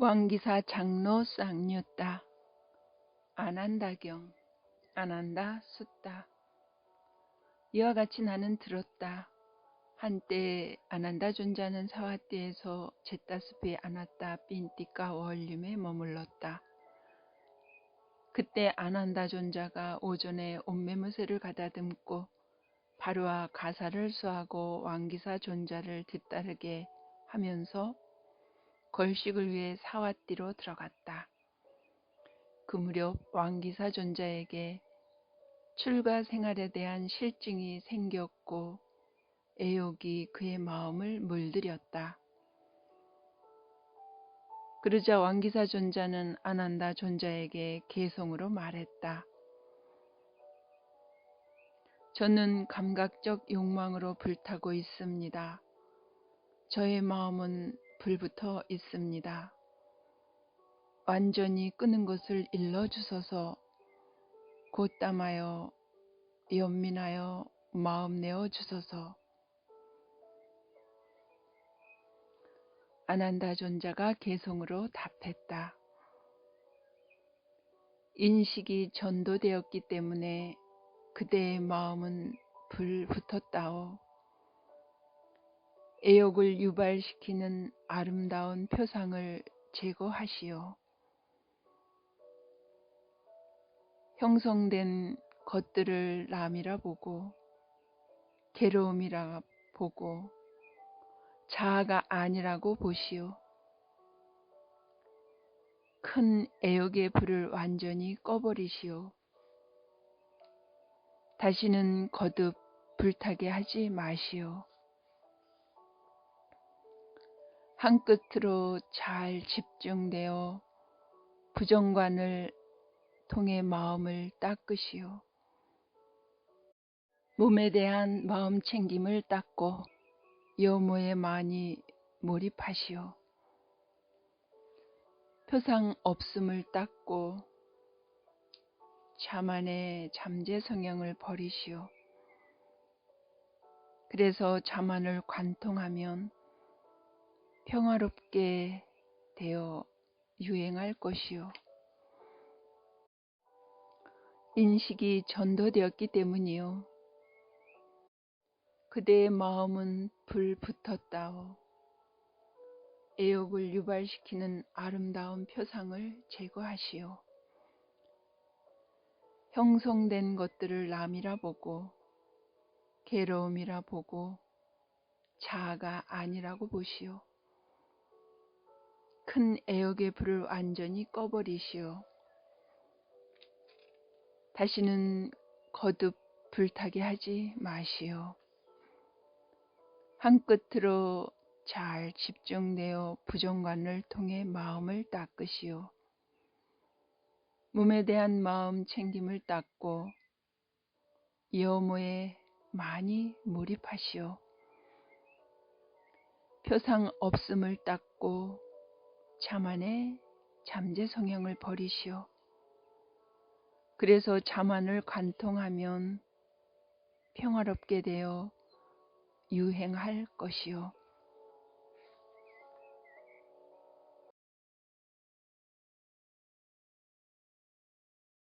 왕기사 장로 쌍유따 안한다경 안한다 숫다 이와 같이 나는 들었다. 한때 안한다 존자는 사와띠에서 제따스피 안았다 빈띠까 월림에 머물렀다. 그때 안한다 존자가 오전에 온매무새를 가다듬고 바로와 가사를 수하고 왕기사 존자를 뒤따르게 하면서 걸식을 위해 사와띠로 들어갔다. 그 무렵 왕기사 존자에게 출가 생활에 대한 실증이 생겼고 애욕이 그의 마음을 물들였다. 그러자 왕기사 존자는 아난다 존자에게 개성으로 말했다. 저는 감각적 욕망으로 불타고 있습니다. 저의 마음은 불붙어 있습니다. 완전히 끄는 것을 일러 주소서 곧 담하여 연민하여 마음 내어 주소서 아난다 존자가 개성으로 답했다. 인식이 전도되었기 때문에 그대의 마음은 불붙었다오. 애욕을 유발시키는 아름다운 표상을 제거하시오. 형성된 것들을 남이라 보고 괴로움이라 보고 자아가 아니라고 보시오. 큰 애욕의 불을 완전히 꺼버리시오. 다시는 거듭 불타게 하지 마시오. 한 끝으로 잘 집중되어 부정관을 통해 마음을 닦으시오. 몸에 대한 마음 챙김을 닦고 여모에 많이 몰입하시오. 표상 없음을 닦고 자만의 잠재 성향을 버리시오. 그래서 자만을 관통하면 평화롭게 되어 유행할 것이요. 인식이 전도되었기 때문이요. 그대의 마음은 불 붙었다오. 애욕을 유발시키는 아름다운 표상을 제거하시오. 형성된 것들을 남이라 보고 괴로움이라 보고 자아가 아니라고 보시오. 큰 애욕의 불을 완전히 꺼버리시오. 다시는 거듭 불타게 하지 마시오. 한 끝으로 잘 집중되어 부정관을 통해 마음을 닦으시오. 몸에 대한 마음 챙김을 닦고 여모에 많이 몰입하시오. 표상 없음을 닦고 자만의 잠재 성향을 버리시오. 그래서 자만을 관통하면 평화롭게 되어 유행할 것이요.